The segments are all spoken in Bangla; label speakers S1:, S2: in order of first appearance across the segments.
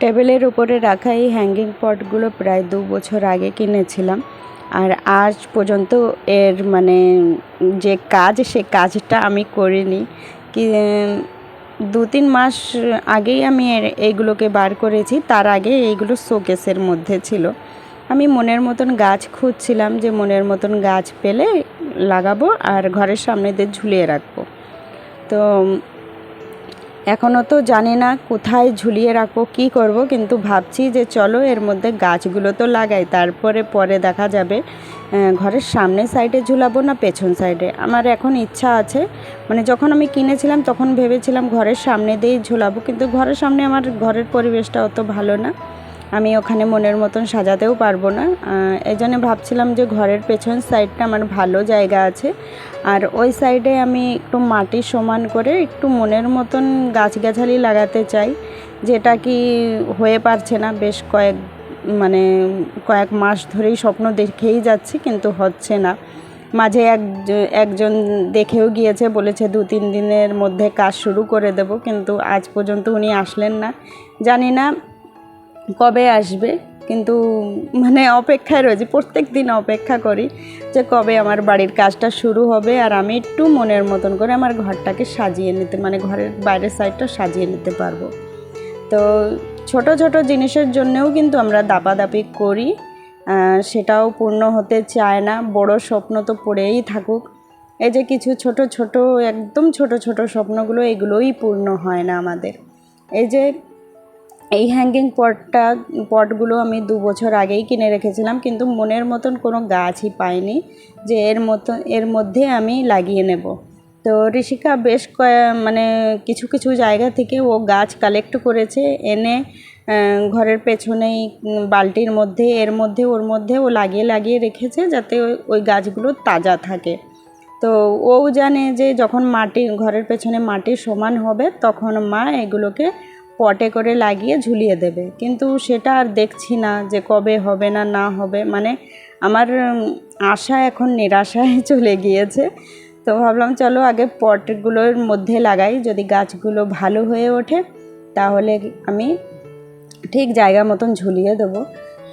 S1: টেবিলের উপরে রাখা এই হ্যাঙ্গিং পটগুলো প্রায় দু বছর আগে কিনেছিলাম। আর আজ পর্যন্ত এর মানে যে কাজ, সে কাজটা আমি করিনি। কি, দু তিন মাস আগেই আমি এইগুলোকে বার করেছি। তার আগে এইগুলো শোকেসের মধ্যে ছিল। আমি মনের মতন গাছ খুঁজছিলাম যে মনের মতন গাছ পেলে লাগাবো আর ঘরের সামনে দিয়ে ঝুলিয়ে রাখব। তো এখনও তো জানি না কোথায় ঝুলিয়ে রাখব, কি করব, কিন্তু ভাবছি যে চলো এর মধ্যে গাছগুলো তো লাগাই, তারপরে পরে দেখা যাবে ঘরের সামনে সাইডে ঝুলাবো না পেছন সাইডে। আমার এখন ইচ্ছা আছে মানে যখন আমি কিনেছিলাম তখন ভেবেছিলাম ঘরের সামনে দিয়েই ঝুলাবো, কিন্তু ঘরের সামনে আমার ঘরের পরিবেশটা অত ভালো না। আমি ওখানে মনের মতন সাজাতেও পারব না। এই জন্য ভাবছিলাম যে ঘরের পেছন সাইডটা আমার ভালো জায়গা আছে। আর ওই সাইডে আমি একটু মাটি সমান করে একটু মনের মতন গাছগাছালি লাগাতে চাই, যেটা কি হয়ে পারছে না। বেশ কয়েক মানে কয়েক মাস ধরেই স্বপ্ন দেখেই যাচ্ছি, কিন্তু হচ্ছে না। মাঝে এক, একজন দেখেও গিয়েছে, বলেছে দু তিন দিনের মধ্যে কাজ শুরু করে দেব, কিন্তু আজ পর্যন্ত উনি আসলেন না। জানি না কবে আসবে? কিন্তু মানে অপেক্ষায় রয়েছে, প্রত্যেক দিন অপেক্ষা করি যে কবে আমার বাড়ির কাজটা শুরু হবে আর আমি একটু মনের মতন করে আমার ঘরটাকে সাজিয়ে নিতে মানে ঘরের বাইরের সাইডটা সাজিয়ে নিতে পারব। তো ছোট ছোট জিনিসের জন্যেও কিন্তু আমরা দাপাদাপি করি সেটাও পূর্ণ হতে চায় না। বড় স্বপ্ন তো পড়েই থাকুক। এই যে কিছু ছোট ছোট, একদম ছোট ছোট স্বপ্নগুলো, এগুলোই পূর্ণ হয় না আমাদের। এই যে এই হ্যাঙ্গিং পটটা পটগুলো আমি দু বছর আগেই কিনে রেখেছিলাম, কিন্তু মনের মতন কোনো গাছই পাইনি যে এর মতো, এর মধ্যে আমি লাগিয়ে নেব। তো ঋষিকা বেশ মানে কিছু কিছু জায়গা থেকে ও গাছ কালেক্ট করেছে, এনে ঘরের পেছনেই, বালতির মধ্যে, এর মধ্যে, ওর মধ্যে ও লাগিয়ে লাগিয়ে রেখেছে যাতে ওই গাছগুলো তাজা থাকে। তো ও জানে যে যখন মাটি, ঘরের পেছনে মাটি সমান হবে, তখন মা এগুলোকে পটে করে লাগিয়ে ঝুলিয়ে দেবে। কিন্তু সেটা আর দেখছি না যে কবে হবে না না হবে। মানে আমার আশা এখন নিরাশায় চলে গিয়েছে। তো ভাবলাম চলো আগে পটগুলোর মধ্যে লাগাই। যদি গাছগুলো ভালো হয়ে ওঠে, তাহলে আমি ঠিক জায়গা মতন ঝুলিয়ে দেবো।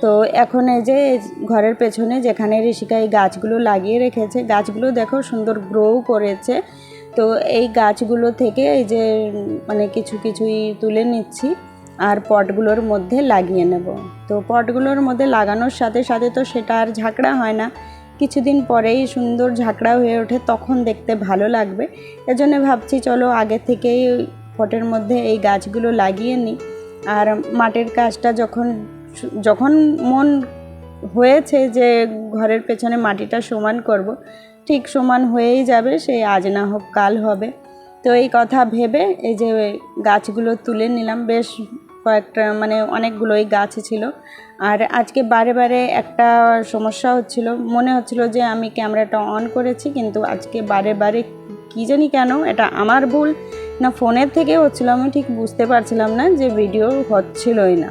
S1: তো এখন এই যে ঘরের পেছনে যেখানে ঋষিকা এই গাছগুলো লাগিয়ে রেখেছে, গাছগুলো দেখো সুন্দর গ্রোও করেছে। তো এই গাছগুলো থেকে এই যে মানে কিছু কিছুই তুলে নিচ্ছি আর পটগুলোর মধ্যে লাগিয়ে নেব। তো পটগুলোর মধ্যে লাগানোর সাথে সাথে তো সেটা আর ঝাঁকড়া হয় না। কিছুদিন পরেই সুন্দর ঝাঁকড়া হয়ে ওঠে, তখন দেখতে ভালো লাগবে। এজন্য ভাবছি চলো আগে থেকেই পটের মধ্যে এই গাছগুলো লাগিয়ে নিই। আর মাটির কাজটা যখন যখন মন হয়েছে যে ঘরের পেছনে মাটিটা সমান করব ঠিক সমান হয়েই যাবে সেই আজ না হোক কাল হবে। তো এই কথা ভেবে এই যে গাছগুলো তুলে নিলাম, বেশ কয়েকটা মানে অনেকগুলোই গাছ ছিল। আর আজকে বারে বারে একটা সমস্যা হচ্ছিল, মনে হচ্ছিল যে আমি ক্যামেরাটা অন করেছি, কিন্তু আজকে বারে বারে কী জানি কেন, এটা আমার ভুল। না ফোনের থেকে হচ্ছিল, আমি ঠিক বুঝতে পারছিলাম না যে ভিডিও হচ্ছিলই না।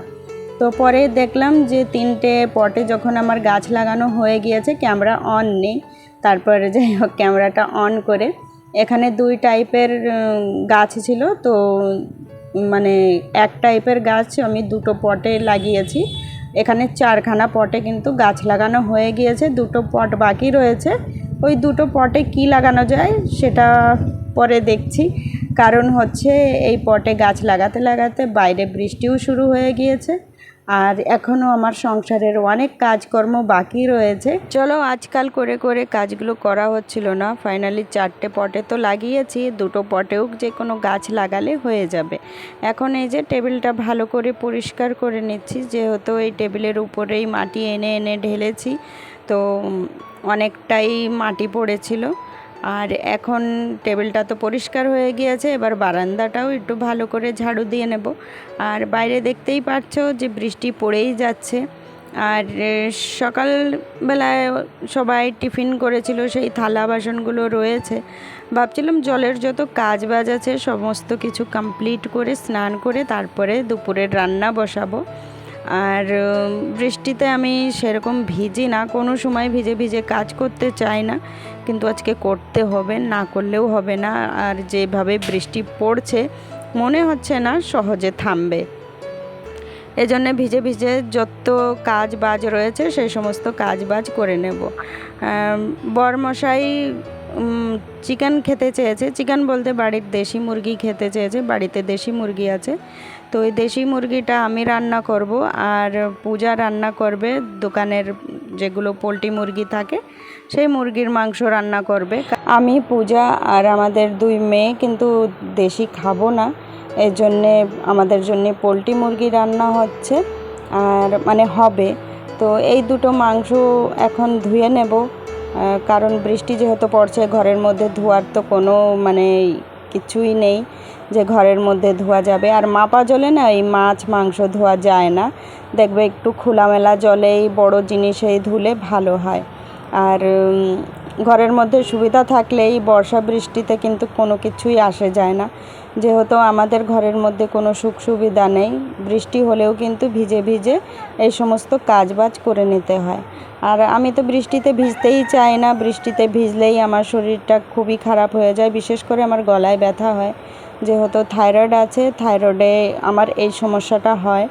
S1: তো পরে দেখলাম যে তিনটে পটে যখন আমার গাছ লাগানো হয়ে গিয়েছে, ক্যামেরা অন নেই। তারপরে যাই হোক, ক্যামেরাটা অন করে। এখানে দুই টাইপের গাছ ছিল। তো মানে এক টাইপের গাছ আমি দুটো পটে লাগিয়েছি। এখানে চারখানা পটে কিন্তু গাছ লাগানো হয়ে গিয়েছে। দুটো পট বাকি রয়েছে। ওই দুটো পটে কি লাগানো যায় সেটা পরে দেখছি। কারণ হচ্ছে এই পটে গাছ লাগাতে লাগাতে বাইরে বৃষ্টিও শুরু হয়ে গিয়েছে। আর এখনও আমার সংসারের অনেক কাজকর্ম বাকি রয়েছে। চলো আজকাল করে করে কাজগুলো করা হচ্ছিল না। ফাইনালি চারটে পটে তো লাগিয়েছি, দুটো পটেও যে কোনো গাছ লাগালে হয়ে যাবে। এখন এই যে টেবিলটা ভালো করে পরিষ্কার করে নিচ্ছি, যেহেতু এই টেবিলের উপরেই মাটি এনে এনে ঢেলেছি, তো অনেকটাই মাটি পড়েছিল। আর এখন টেবিলটা তো পরিষ্কার হয়ে গিয়েছে, এবার বারান্দাটাও একটু ভালো করে ঝাড়ু দিয়ে নেব। আর বাইরে দেখতেই পাচ্ছ যে বৃষ্টি পড়েই যাচ্ছে। আর সকালবেলায় সবাই টিফিন করেছিল, সেই থালা বাসনগুলো রয়েছে। ভাবছিলাম জলের যত কাজ বাজ আছে সমস্ত কিছু কমপ্লিট করে স্নান করে তারপরে দুপুরের রান্না বসাবো। আর বৃষ্টিতে আমি সেরকম ভিজি না, কোনো সময় ভিজে ভিজে কাজ করতে চাই না। কিন্তু আজকে করতে হবে, না করলেও হবে না। আর যেভাবে বৃষ্টি পড়ছে, মনে হচ্ছে না সহজে থামবে। এজন্য ভিজে ভিজে যত কাজ বাজ রয়েছে, সেই সমস্ত কাজ বাজ করে নেব। বরমশাই চিকেন খেতে চেয়েছে। চিকেন বলতে বাড়ির দেশি মুরগি খেতে চেয়েছে, বাড়িতে দেশি মুরগি আছে। তো ওই দেশি মুরগিটা আমি রান্না করব, আর পূজা রান্না করবে দোকানের যেগুলো পোলট্রি মুরগি থাকে, সেই মুরগির মাংস রান্না করবে। আমি, পূজা আর আমাদের দুই মেয়ে কিন্তু দেশি খাব না। এর জন্যে, আমাদের জন্যে পোলট্রি মুরগি রান্না হচ্ছে। আর মানে হবে। তো এই দুটো মাংস এখন ধুয়ে নেব। কারণ বৃষ্টি যেহেতু পড়ছে, ঘরের মধ্যে ধোয়ার তো কোনো মানে কিছুই নেই যে ঘরের মধ্যে ধোয়া যাবে। আর মাপা জলে না এই মাছ মাংস ধোয়া যায় না। দেখবে একটু খোলামেলা জলেই বড় জিনিসেই ধুলে ভালো হয়। আর ঘরের মধ্যে সুবিধা থাকলেই বর্ষা বৃষ্টিতে কিন্তু কোনো কিছুই আসে যায় না। যেহেতু আমাদের ঘরের মধ্যে কোনো সুখ সুবিধা নেই, বৃষ্টি হলেও কিন্তু ভিজে ভিজে এই সমস্ত কাজ বাজ করে নিতে হয়। আর আমি তো বৃষ্টিতে ভিজতেই চাই না, বৃষ্টিতে ভিজলেই আমার শরীরটা খুবই খারাপ হয়ে যায়, বিশেষ করে আমার গলায় ব্যথা হয়। যেহেতু থাইরয়েড আছে, থাইরয়েডে আমার এই সমস্যাটা হয়।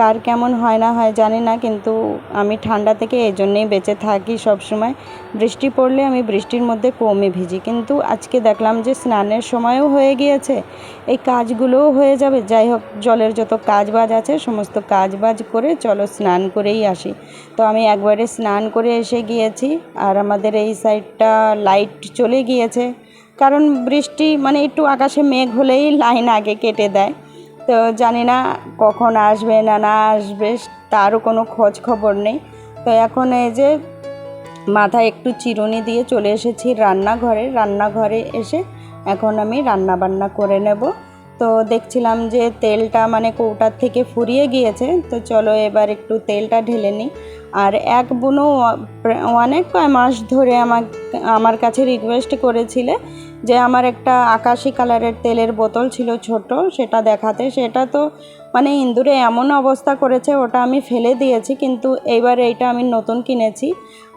S1: কার কেমন হয় না হয় জানি না, কিন্তু আমি ঠান্ডা থেকে এই জন্যেই বেঁচে থাকি সব সময় বৃষ্টি পড়লে আমি বৃষ্টির মধ্যে কমই ভিজি, কিন্তু আজকে দেখলাম যে স্নানের সময়ও হয়ে গিয়েছে, এই কাজগুলোও হয়ে যাবে। যাই হোক, জলের যত কাজ বাজ আছে, সমস্ত কাজ বাজ করে চলো স্নান করেই আসি। তো আমি একবারে স্নান করে এসে গিয়েছি, আর আমাদের এই সাইডটা লাইট চলে গিয়েছে, কারণ বৃষ্টি মানে একটু আকাশে মেঘ হলেই লাইন আগে কেটে দেয়। তো জানি না কখন আসবে না না আসবে, তারও কোনো খোঁজ খবর নেই। তো এখন এই যে মাথায় একটু চিরুনি দিয়ে চলে এসেছি রান্নাঘরে। রান্নাঘরে এসে এখন আমি রান্না বান্না করে নেব। তো দেখছিলাম যে তেলটা মানে কৌটার থেকে ফুরিয়ে গিয়েছে, তো চলো এবার একটু তেলটা ঢেলে নিই। আর এক বুনো অনেক কয় মাস ধরে আমার আমার কাছে রিকোয়েস্ট করেছিলে যে আমার একটা আকাশি কালারের তেলের বোতল ছিল ছোট, সেটা দেখাতে। সেটা তো মানে ইন্দুরে এমন অবস্থা করেছে, ওটা আমি ফেলে দিয়েছি, কিন্তু এইবার এইটা আমি নতুন কিনেছি।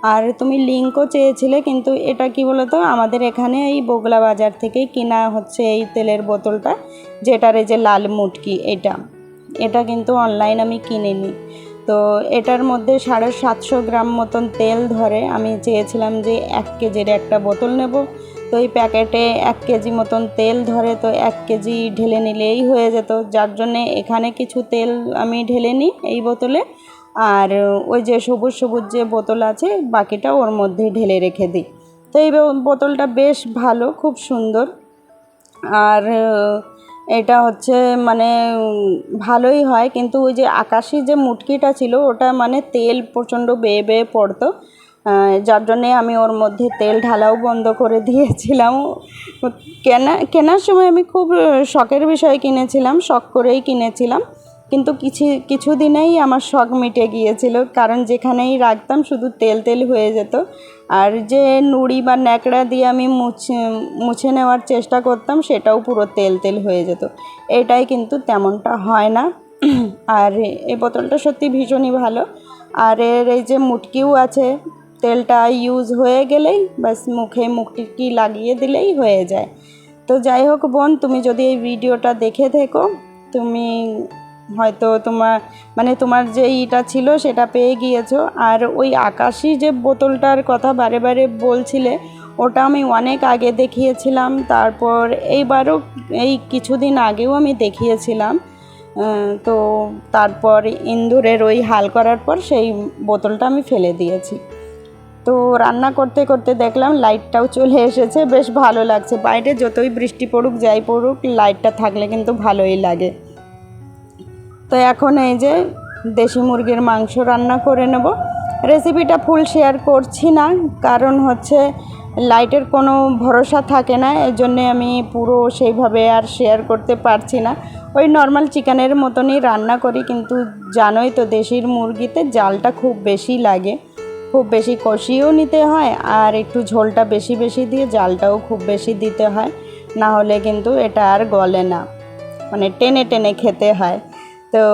S1: আর তুমি লিঙ্কও চেয়েছিলে, কিন্তু এটা কি বলতো, আমাদের এখানে এই বগলা বাজার থেকেই কিনা হচ্ছে এই তেলের বোতলটা, যেটার এই যে লাল মুটকি, এটা। এটা কিন্তু অনলাইন আমি কিনিনি। তো এটার মধ্যে সাড়ে সাতশো গ্রাম মতন তেল ধরে আমি চেয়েছিলাম যে এক কেজির একটা বোতল নেব। তো এই প্যাকেটে এক কেজি মতন তেল ধরে তো এক কেজি ঢেলে নিলেই হয়ে যেত। যার জন্যে এখানে কিছু তেল আমি ঢেলে নিই এই বোতলে। আর ওই যে সবুজ সবুজ যে বোতল আছে, বাকিটা ওর মধ্যে ঢেলে রেখে দিই। তো এই বোতলটা বেশ ভালো, খুব সুন্দর। আর এটা হচ্ছে মানে ভালোই হয়। কিন্তু ওই যে আকাশি যে মুটকিটা ছিল, ওটা মানে তেল প্রচণ্ড বেয়ে বেয়ে পড়তো। যার জন্যে আমি ওর মধ্যে তেল ঢালাও বন্ধ করে দিয়েছিলাম। কেনা, কেনার সময় আমি খুব শখের বিষয়ে কিনেছিলাম, শখ করেই কিনেছিলাম। কিন্তু কিছু কিছু দিনেই আমার শখ মিটে গিয়েছিল, কারণ যেখানেই রাখতাম শুধু তেল তেল হয়ে যেত। আর যে নুড়ি বা ন্যাকড়া দিয়ে আমি মুছে মুছে নেওয়ার চেষ্টা করতাম, সেটাও পুরো তেল তেল হয়ে যেত। এটাই কিন্তু তেমনটা হয় না। আর এই বোতলটা সত্যি ভীষণই ভালো। আর এর এই যে মুটকিও আছে, তেলটা ইউজ হয়ে গেলেই বাস মুখে মুখটি লাগিয়ে দিলেই হয়ে যায়। তো যাই হোক বোন, তুমি যদি এই ভিডিওটা দেখে থেকো, তুমি হয়তো তোমার মানে তোমার যে ইটা ছিল সেটা পেয়ে গিয়েছো। আর ওই আকাশি যে বোতলটার কথা বারে বারে বলছিলে, ওটা আমি অনেক আগে দেখিয়েছিলাম। তারপর এইবারও এই কিছুদিন আগেও আমি দেখিয়েছিলাম। তো তারপর ইন্দুরের ওই হাল করার পর সেই বোতলটা আমি ফেলে দিয়েছি। তো রান্না করতে করতে দেখলাম লাইটটাও চলে এসেছে, বেশ ভালো লাগছে। বাইরে যতই বৃষ্টি পড়ুক, যাই পড়ুক, লাইটটা থাকলে কিন্তু ভালোই লাগে। তো এখন এই যে দেশি মুরগির মাংস রান্না করে নেব। রেসিপিটা ফুল শেয়ার করছি না, কারণ হচ্ছে লাইটের কোনো ভরসা থাকে না এই জন্যে আমি পুরো সেইভাবে আর শেয়ার করতে পারছি না। ওই নর্মাল চিকেনের মতনই রান্না করি, কিন্তু জানোই তো দেশির মুরগিতে জালটা খুব বেশি লাগে। খুব বেশি কষিয়েও নিতে হয়, আর একটু ঝোলটা বেশি বেশি দিয়ে জালটাও খুব বেশি দিতে হয়, না হলে কিন্তু এটা আর গলে না। মানে টেনে টেনে খেতে হয়। তো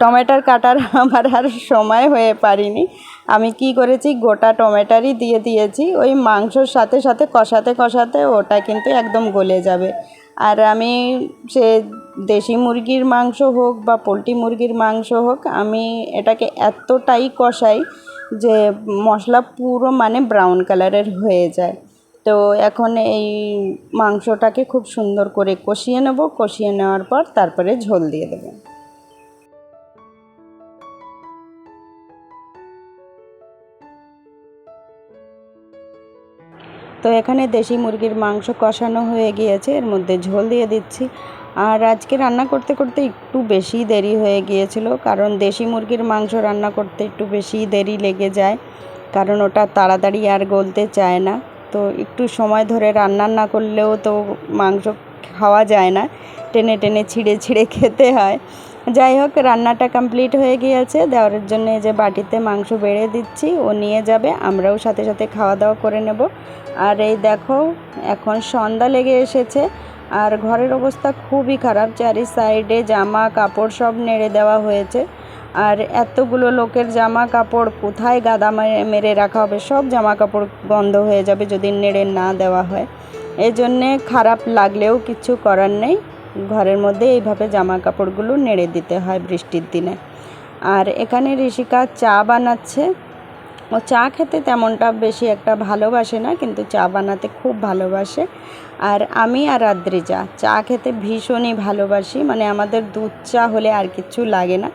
S1: টমেটোর কাটার আমার আর সময় হয়ে পারিনি। আমি কি করেছি? গোটা টমেটোরই দিয়ে দিয়েছি। ওই মাংসর সাথে সাথে কষাতে কষাতে ওটা কিন্তু একদম গলে যাবে। আর আমি সে দেশি মুরগির মাংস হোক বা পোলট্রি মুরগির মাংস হোক, আমি এটাকে এতটাই কষাই যে মশলা পুরো মানে ব্রাউন কালারের হয়ে যায়। তো এখন এই মাংসটাকে খুব সুন্দর করে কষিয়ে নেব। কষিয়ে নেওয়ার পর তারপরে ঝোল দিয়ে দেবো। তো এখানে দেশি মুরগির মাংস কষানো হয়ে গিয়েছে। এর মধ্যে ঝোল দিয়ে দিচ্ছি। আর আজকে রান্না করতে করতে একটু বেশি দেরি হয়ে গিয়েছিল, কারণ দেশি মুরগির মাংস রান্না করতে একটু বেশি দেরি লেগে যায়, কারণ ওটা তাড়াতাড়ি আর গলতে চায় না। তো একটু সময় ধরে রান্না না করলেও তো মাংস খাওয়া যায় না। টেনে টেনে ছিঁড়ে ছিঁড়ে খেতে হয়। যাই হোক, রান্নাটা কমপ্লিট হয়ে গিয়েছে। দেওয়ার জন্য যে বাটিতে মাংস বেড়ে দিচ্ছি, ও নিয়ে যাবে। আমরাও সাথে সাথে খাওয়া দাওয়া করে নেব। আর এই দেখো, এখন সন্ধ্যা লেগে এসেছে। আর ঘরের অবস্থা খুবই খারাপ। চারি সাইডে জামা কাপড় সব নেড়ে দেওয়া হয়েছে। আর এতগুলো লোকের জামা কাপড় কোথায় গাদা মেরে রাখা হবে? সব জামা কাপড় গন্ধ হয়ে যাবে যদি নেড়ে না দেওয়া হয়। এই জন্যে খারাপ লাগলেও কিছু করার নেই। ঘরের মধ্যে এইভাবে জামা কাপড়গুলো নেড়ে দিতে হয় বৃষ্টির দিনে। আর এখানে ঋষিকা চা বানাচ্ছে। ও চা খেতে তেমনটা বেশি একটা ভালোবাসে না কিন্তু চা বানাতে খুব ভালোবাসে। আর আমি আর আদ্রিজা চা খেতে ভীষণই ভালোবাসি মানে আমাদের দুধ চা হলে আর কিছু লাগে না।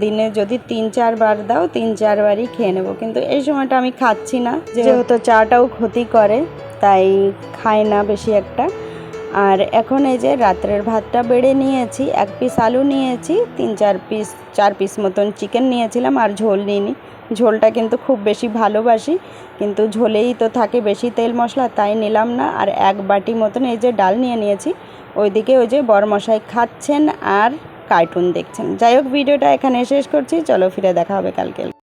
S1: দিনে যদি তিন চারবার দাও তিন চারবারই খেয়ে নেব। কিন্তু এই সময়টা আমি খাচ্ছি না যেহেতু চাটাও ক্ষতি করে তাই খাই না বেশি একটা। আর এখন এই যে রাত্রের ভাতটা বেড়ে নিয়েছি, এক পিস আলু নিয়েছি, তিন, চার পিস চার পিস মতন চিকেন নিয়েছিলাম আর ঝোল নিইনি। ঝোলটা কিন্তু খুব বেশি ভালোবাসি, কিন্তু ঝোলেই তো থাকে বেশি তেল মশলা, তাই নিলাম না। আর এক বাটি মতন এই যে ডাল নিয়ে নিয়েছি, ওইদিকে ওই যে বরমশাই খাচ্ছেন আর কার্টুন দেখছেন। যাই হোক, ভিডিওটা এখানে শেষ করছি, চলো ফিরে দেখা হবে কালকে।